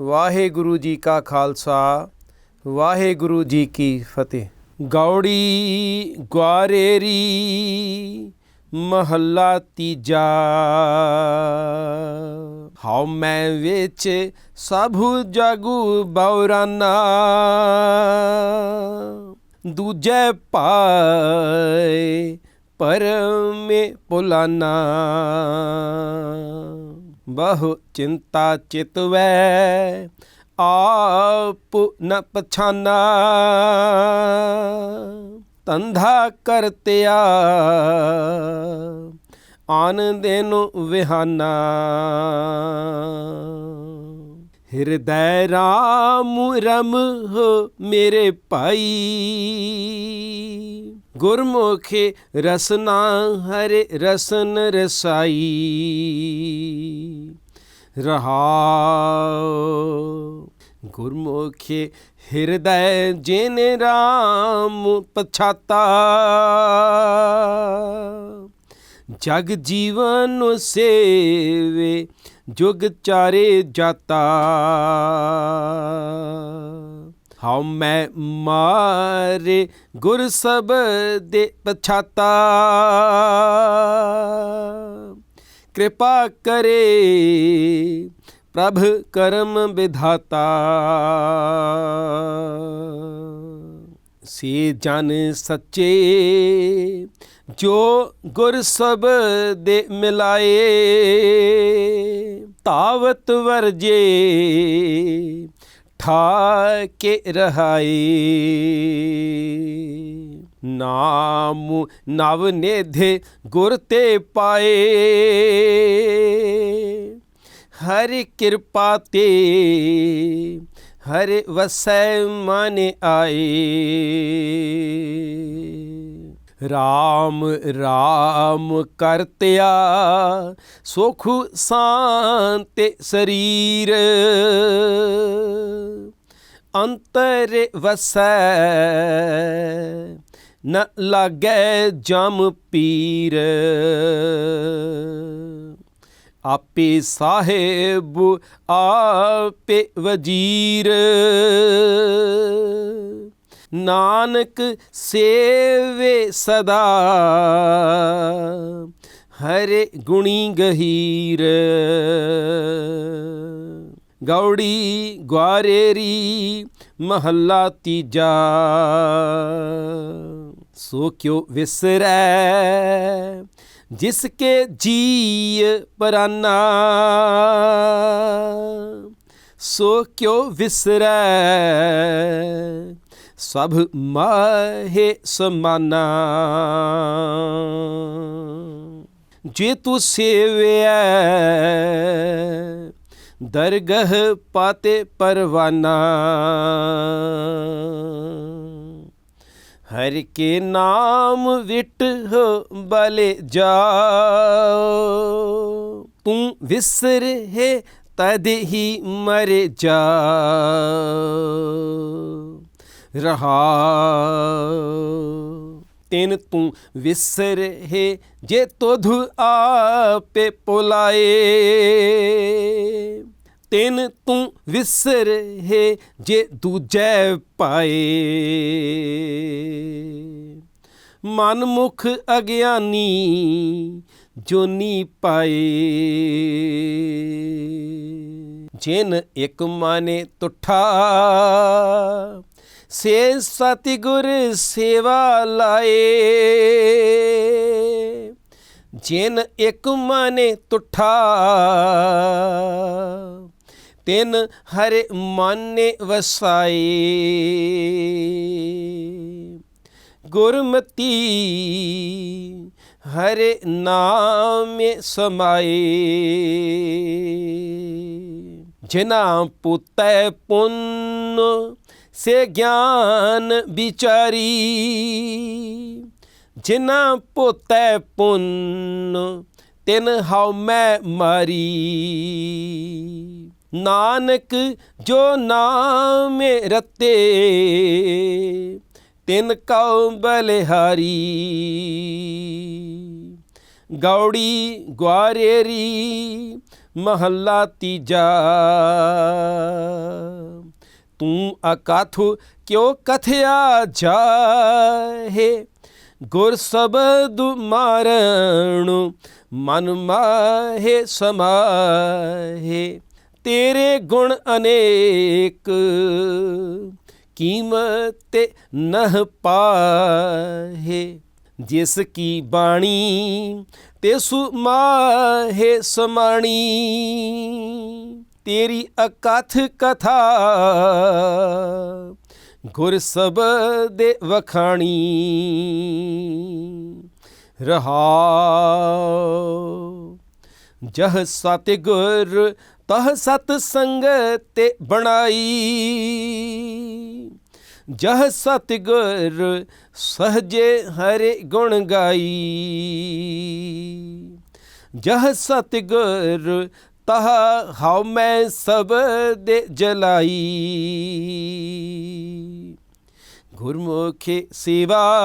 ਵਾਹਿਗੁਰੂ ਜੀ ਕਾ ਖਾਲਸਾ, ਵਾਹਿਗੁਰੂ ਜੀ ਕੀ ਫਤਿਹ। ਗੌੜੀ ਗਵਾਰੇਰੀ ਮਹੱਲਾ ਤੀਜਾ। ਹਉ ਮੈਂ ਵਿੱਚ ਸਭ ਜਗੂ ਬੌਰਾਨਾ। ਦੂਜੇ ਪਾਏ ਪਰਮੇ ਪੁਲਾਨਾ। ਬਹੁ ਚਿੰਤਾ ਚਿਤਵੈ ਆਪ ਨ ਪਛਾਨਾ। ਤੰਧਾ ਕਰਤਿਆ ਆਨ ਦੇਨੁ ਵਿਹਾਨਾ। ਹਿਰਦੈ ਰਾਮ ਰਮ ਹੋ ਮੇਰੇ ਭਾਈ। ਗੁਰਮੁਖੇ ਰਸਨਾ ਹਰੇ ਰਸਨ ਰਸਾਈ। ਰਹਾਉ ਗੁਰਮੁਖੇ ਹਿਰਦੈ ਜਿਨ ਰਾਮ ਪਛਾਤਾ। ਜਗ ਜੀਵਨ ਸੇਵੇ ਜੁਗ ਚਾਰੇ ਜਾਤਾ। ਹਉ ਮੈਂ ਮਾਰੇ ਗੁਰ ਸਬਦੇ ਪਛਾਤਾ। ਕਿਰਪਾ ਕਰੇ ਪ੍ਰਭ ਕਰਮ ਵਿਧਾਤਾ। ਸੇ ਜਨ ਸੱਚੇ, ਜੋ ਗੁਰ ਦੇ ਮਿਲਾਏ ਤਾਵਤ ਵਰਜੇ, ਠਾ ਕੇ ਰਹਾਈ ਨਾਮ ਨਵ ਨੇਧੇ ਗੁਰ ਤੇ ਪਾਏ। ਹਰਿ ਕਿਰਪਾ ਤੇ ਹਰਿ ਵਸੈ ਮਨ ਆਏ। ਰਾਮ ਰਾਮ ਕਰਤਿਆ ਸੁਖ ਸ਼ਾਂਤੇ ਸਰੀਰ। ਅੰਤਰ ਵਸੈ ਨ ਲਾਗੈ ਜਮ ਪੀਰ। ਆਪੇ ਸਾਹਿਬ ਆਪੇ ਵਜੀਰ। ਨਾਨਕ ਸੇਵੇ ਸਦਾ ਹਰੇ ਗੁਣੀ ਗਹੀਰ। ਗੌੜੀ ਗਵਾਰੇਰੀ ਮਹੱਲਾ ਤੀਜਾ। ਸੋ ਕਿਉ ਵਿਸਰੈ? ਜਿਸ ਕੇ ਜੀ ਪਰਾਨਾ। ਸੋ ਕਿਉ ਵਿਸਰੈ? ਸਭ ਮਾਹੇ ਸਮਾਨਾ। ਜੇ ਤੂੰ ਸੇਵਿਆ ਦਰਗਹ ਪਾਤੇ ਪਰਵਾਨਾ। ਹਰ ਕੇ ਨਾਮ ਵਿਟ ਹੋ ਬਲੇ ਜਾਓ। ਤੂੰ ਵਿਸਰ ਹੈ ਤਦ ਹੀ ਮਰ ਜਾ ਰਹਾ। ਤਿਨ ਤੂੰ ਵਿਸਰ ਹੈ ਜੇ ਤੋਧ ਆਪੇ ਪੁਲਾਏ। ਤਿੰਨ ਤੂੰ ਵਿਸਰ ਹੈ ਜੇ ਦੂਜੈ ਪਾਏ। ਮਨਮੁਖ ਅਗਿਆਨੀ ਜੋਨੀ ਪਾਏ। ਜਿਨ ਇਕ ਮਾਨੇ ਤੁਠਾ, ਸੇ ਸਤਿਗੁਰ ਸੇਵਾ ਲਾਏ। ਜਿਨ ਇਕ ਮਾਨੇ ਤੁਠਾ ਤਿਨ ਹਰੇ ਮਾਨੇ ਵਸਾਏ। ਗੁਰਮਤੀ ਹਰੇ ਨਾਮੇ ਸਮਾਏ। ਜਿਨਾ ਪੁੱਤੈ ਪੁੰਨ, ਸੇ ਗਿਆਨ ਵਿਚਾਰੀ। ਜਿਨਾ ਪੁੱਤੈ ਪੁੰਨ, ਤਿਨ ਹਉ ਮੈਂ ਮਾਰੀ। ਨਾਨਕ ਜੋ ਨਾਮੇ ਰਤੇ, ਤਿਨ ਕਉ ਬਲਿਹਾਰੀ। ਗੌੜੀ ਗਵਾਰੇਰੀ ਮਹੱਲਾ ਤੀਜਾ। ਤੂੰ ਅਕਥੁ ਕਿਉ ਕਥਿਆ ਜਾਹੇ? ਗੁਰ ਸਬਦ ਮਾਰਣ ਮਨ ਮਾਹੇ ਸਮਾਹੇ। ਤੇਰੇ ਗੁਣ ਅਨੇਕ, ਕੀਮਤ ਨਹ ਪਾਹੇ। ਜਿਸ ਕੀ ਬਾਣੀ ਤੇ ਸੁਮਾਹੇ ਸਮਾਣੀ, ਤੇਰੀ ਅਕਥ ਕਥਾ ਗੁਰ ਦੇ ਵਖਾਣੀ। ਰਹਾਉ, ਜਹ ਸਤਿਗੁਰ ਤਹ ਸਤ ਸੰਗਤ ਬਣਾਈ। ਜਹ ਸਤਿ ਗੁਰ ਸਹਜੇ ਹਰੇ ਗੁਣ ਗਾਈ। ਜਹ ਸਤਿਗੁਰ ਤਹ ਹਉ ਮੈਂ ਸਭ ਦੇ ਜਲਾਈ। ਗੁਰਮੁਖੇ ਸੇਵਾ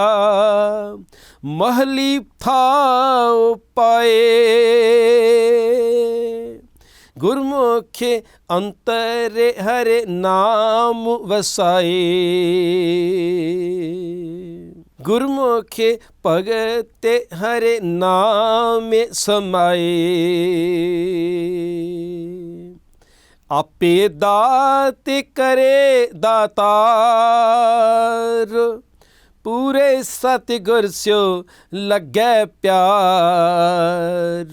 ਮਹਲੀ ਥਾਉ ਪਾਏ। ਗੁਰਮੁਖੇ ਅੰਤਰੇ ਹਰੇ ਨਾਮ ਵਸਾਏ। ਗੁਰਮੁਖੇ ਭਗਤੇ ਹਰੇ ਨਾਮੇ ਸਮਾਏ। ਆਪੇ ਦਾਤ ਕਰੇ ਦਾਤਾਰ। ਪੂਰੇ ਸਤਿਗੁਰ ਸਿਓ ਲੱਗੈ ਪਿਆਰ।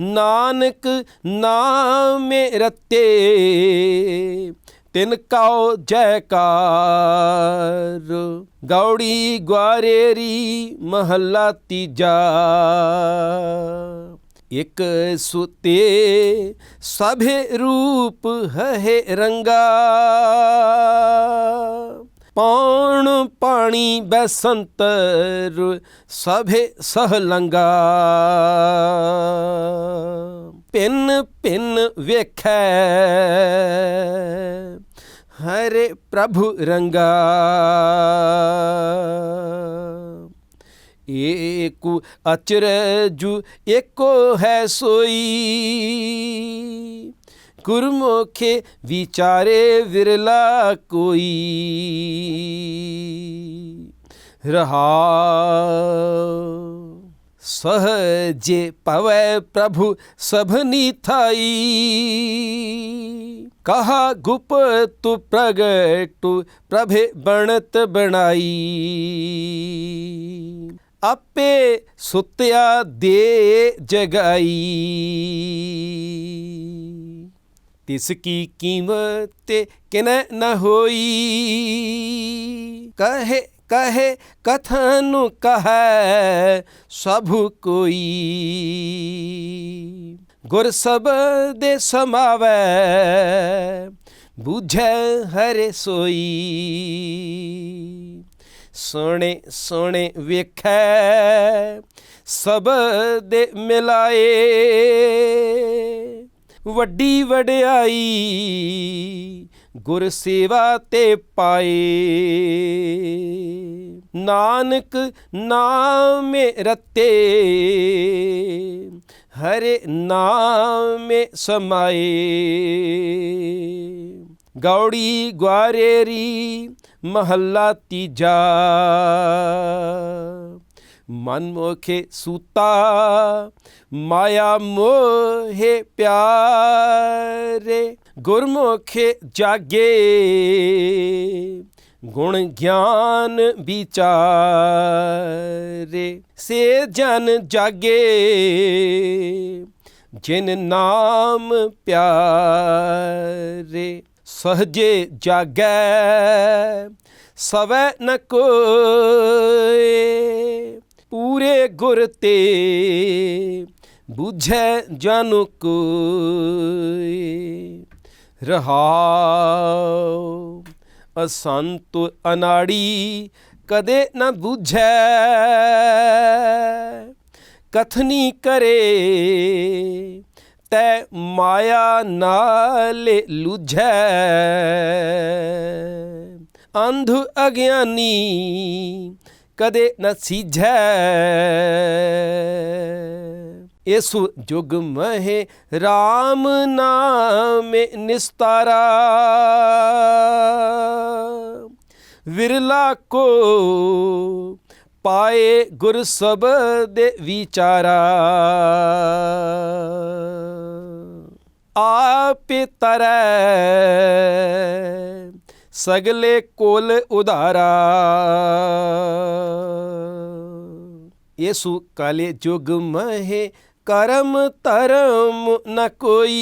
ਨਾਨਕ ਨਾਮੇ ਰਤੇ, ਤਿਨ ਕਾਉ ਜੈਕਾਰ। ਗੌੜੀ ਗਵਾਰੇਰੀ ਮਹੱਲਾ ਤੀਜਾ। ਇਕ ਸੁਤੇ ਸਭੇ ਰੂਪ ਹੈ ਰੰਗਾ। ਪੌਣ ਪਾਣੀ ਬਸੰਤਰ ਸਭੇ ਸਹਲੰਗਾ ਪਿੰਨ ਪਿੰਨ ਵੇਖੈ ਹਰੇ ਪ੍ਰਭੂ ਰੰਗਾ। ਏਕੁ ਅਚਰਜੁ ਏਕੋ ਹੈ ਸੋਈ। ਗੁਰਮੁਖੇ ਵਿਚਾਰੇ ਵਿਰਲਾ ਕੋਈ। ਰਹਾ ਸਹਜੇ ਪਵੈ ਪ੍ਰਭੂ ਸਭਨੀ ਥਾਈ। ਕਹਾ ਗੁਪ ਗੁਪਤ ਪ੍ਰਗਟੁ ਪ੍ਰਭੇ ਬਣਤ ਬਣਾਈ। ਆਪੇ ਸੁਤਿਆ ਦੇ ਜਗਾਈ। ਤਿਸ ਕੀ ਕੀਮਤ ਕਿਨੈ ਨ ਹੋਈ? ਕਹੇ ਕਹੇ, ਕਥਨ ਕਹੈ ਸਭ ਕੋਈ। ਗੁਰ ਸਬਦੇ ਸਮਾਵੈ, ਬੁਝੈ ਹਰੇ ਸੋਈ। ਸੋਹਣੇ ਸੋਹਣੇ ਵੇਖੈ ਸਬਦੇ ਮਿਲਾਏ। ਵੱਡੀ ਵਡਿਆਈ, ਗੁਰ ਸੇਵਾ ਤੇ ਪਾਏ। ਨਾਨਕ ਨਾਮੇ ਰਤੇ, ਹਰੇ ਨਾਮੇ ਸਮਾਏ। ਗੌੜੀ ਗਵਾਰੇਰੀ ਮਹੱਲਾ ਤੀਜਾ। ਮਨਮੋਖੇ ਸੂਤਾ, ਮਾਇਆ ਮੋਹੇ ਪਿਆਰੇ, ਗੁਰਮੁਖੇ ਜਾਗੇ। ਗੁਣ ਗਿਆਨ ਵਿਚਾਰੇ, ਸੇ ਜਨ ਜਾਗੇ। ਜਿਨ ਨਾਮ ਪਿਆਰੇ, ਸਹਜੇ ਜਾਗੈ, ਸਵੈ ਨ ਕੋਏ। ਪੂਰੇ ਗੁਰ ਤੇ ਬੁਝੈ ਜਨ ਕੋਈ। ਰਹਾਉ, ਅਸੰਤ ਅਨਾੜੀ ਕਦੇ ਨਾ ਬੁਝੈ। ਕਥਨੀ ਕਰੇ, ਤੈ ਮਾਇਆ ਨਾਲ ਲੁਝੈ। ਅੰਧ ਅਗਿਆਨੀ ਕਦੇ ਨ ਸੀਝੈ। ਇਸ ਜੁਗ ਮਹੇ RAM ਨਾਮੇ ਨਿਸਤਾਰਾ। ਵਿਰਲਾ ਕੋ ਪਾਏ ਗੁਰ ਸਬਦ ਵਿਚਾਰਾ। ਆਪੇ ਤਰੈ ਸਗਲੇ ਕੋਲ ਉਧਾਰਾ। ਯੇਸੂ ਕਾਲੇ ਜੁਗ ਮਹੇ, ਕਰਮ ਧਰਮ ਨ ਕੋਈ।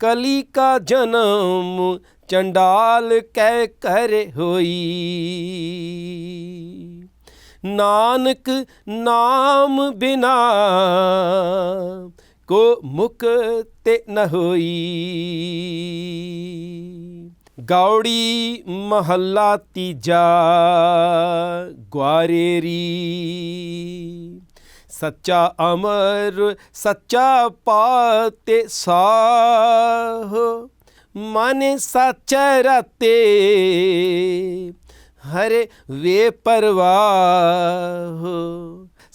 ਕਲੀ ਕਾ ਜਨਮ ਚੰਡਾਲ ਕਹਿ ਕਰ ਹੋਈ। ਨਾਨਕ ਨਾਮ ਬਿਨਾ ਕੋ ਮੁਕਤ ਨ ਹੋਈ। ਗੌੜੀ ਮਹੱਲਾ ਤੀਜਾ ਗਵਾਰੇਰੀ ਸੱਚਾ ਅਮਰ, ਸੱਚਾ ਪਾਤੇ ਸਾਹ, ਮਨ ਸੱਚ ਰਤੇ, ਹਰੇ ਵੇ ਪਰਵਾਹ।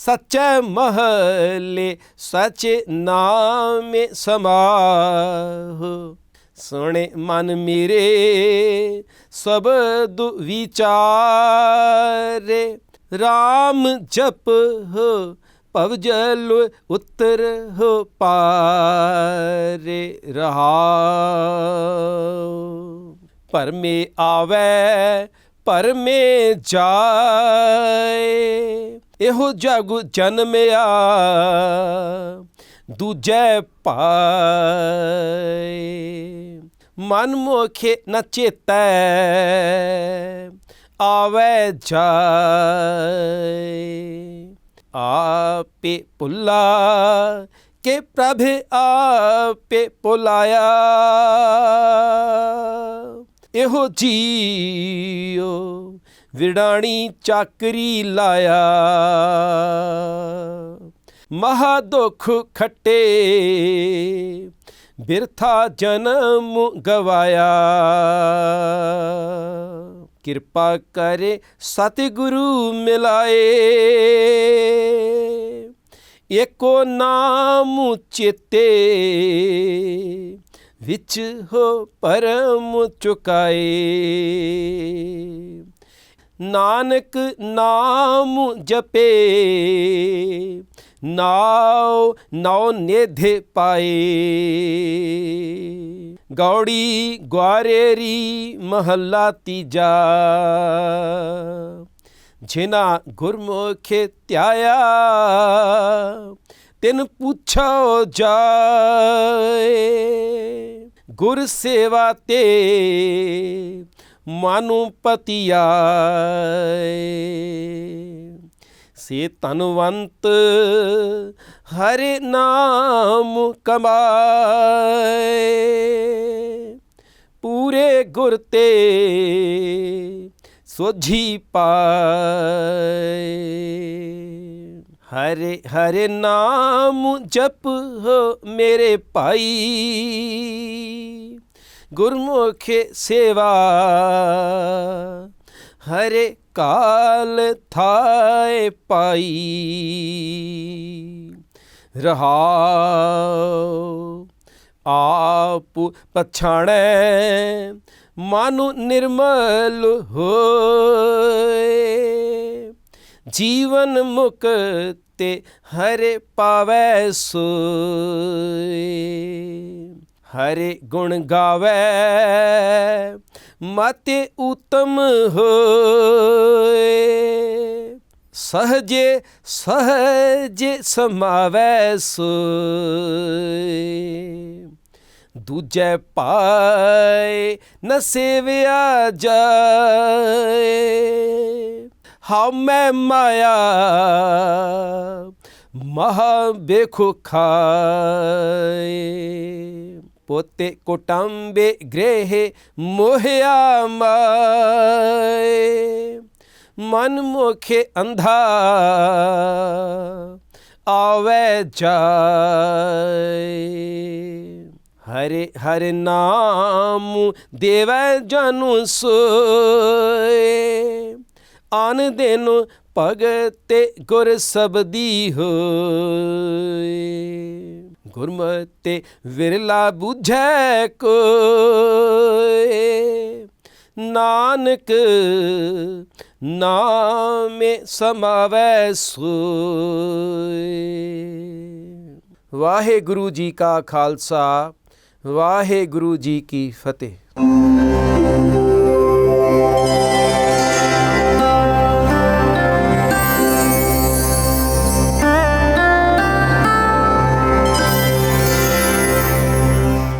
ਸੱਚੇ ਮਹਲੇ, ਸੱਚ ਨਾਮੇ ਸਮਾਹ। ਸੁਣੇ ਮਨ ਮੇਰੇ ਸਬਦ ਵਿਚਾਰੇ। RAM ਜਪ ਹੋ, ਭਵ ਉਤਰ ਹੋ ਪਾਰੇ, ਰਹਾਉ। ਪਰਮੇ ਆਵੇ, ਪਰਮੇ ਜਾਏ। ਇਹੋ ਜਗ ਜਨਮਿਆ, ਦੂਜੈ ਪਾਏ। ਮਨ ਮੋਖੇ ਨ ਚੇਤੈ, ਆਵੇ ਜਾਏ। ਆਪੇ ਪੁੱਲਾ ਕੇ ਪ੍ਰਭ ਆਪੇ ਪੁਲਾਇਆ ਇਹੋ ਜੀਓ ਵਿੜਾਣੀ ਚਾਕਰੀ ਲਾਇਆ। ਮਹਾ ਦੁਖ ਖੱਟੇ, ਬਿਰਥਾ ਜਨਮ ਗਵਾਇਆ। ਕਿਰਪਾ ਕਰੇ ਸਤਿਗੁਰੂ ਮਿਲਾਏ। ਏਕੋ ਨਾਮ ਚੇਤੇ ਵਿੱਚ ਹੋ ਪਰਮ ਚੁਕਾਏ। ਨਾਨਕ ਨਾਮ ਜਪੇ। ਨਾਉ, ਨਉ ਨੇਧੇ ਪਾਏ। ਗੌੜੀ ਗਵਾਰੇਰੀ ਮਹੱਲਾ ਤੀਜਾ। ਜਿਨਾ ਗੁਰਮੁਖੇ ਧਿਆਇਆ, ਤਿਨ ਪੁੱਛੋ ਜਾਏ। ਗੁਰ ਸੇਵਾ ਤੇ ਮਾਨੂ ਪਤਿਆਏ। ਸੇ ਤਨਵੰਤ ਹਰਿ ਨਾਮ ਕਮਾਏ। ਪੂਰੇ ਗੁਰ ਤੇ ਸੋਝੀ ਪਾਏ। ਹਰੇ ਹਰੇ ਨਾਮ ਜਪ ਹੋ ਮੇਰੇ ਭਾਈ। ਗੁਰਮੁਖੇ ਸੇਵਾ। ਹਰੇ ਕਾਲ ਥਾਏ ਪਾਈ। ਰਹਾਉ ਆਪ ਪਛਾਣੈ, ਮਨੁ ਨਿਰਮਲ ਹੋਏ। ਜੀਵਨ ਮੁਕਤੇ ਹਰੇ ਪਾਵੈ ਸੋਏ। ਹਰੇ ਗੁਣ ਗਾਵੇ, ਮਾਤੇ ਉਤਮ ਹੋਏ। ਸਹਜੇ ਸਹਜੇ ਸਮਾਵੈ ਸੋਏ। ਦੂਜੇ ਪਾਏ ਨ ਸੇਵਿਆ ਜਾਏ। ਹਾਉ ਮੈਂ ਮਾਇਆ ਮਹਾ ਬੇਖੋ ਖਾਏ ਪੋਤੇ ਕੋਟੰਬੇ ਗ੍ਰਹਿ ਮੋਹਿਆ ਮਾਏ। ਮਨ ਮੁਖੇ ਅੰਧਾ ਆਵੇ ਜਾਏ। ਹਰੇ ਹਰ ਨਾਮ ਦੇਵੈ ਜਨੁ ਸੋਏ। ਆਨ ਦਿਨ ਭਗਤੇ ਗੁਰ ਸਬਦੀ ਹੋਏ। ਗੁਰਮਤਿ ਵਿਰਲਾ ਬੁਝੈ ਕੋਏ। ਨਾਨਕ ਨਾਮੇ ਸਮਾਵੈ ਸੋਏ। ਵਾਹਿਗੁਰੂ ਜੀ ਕਾ ਖਾਲਸਾ, ਵਾਹਿਗੁਰੂ ਜੀ ਕੀ ਫਤਿਹ।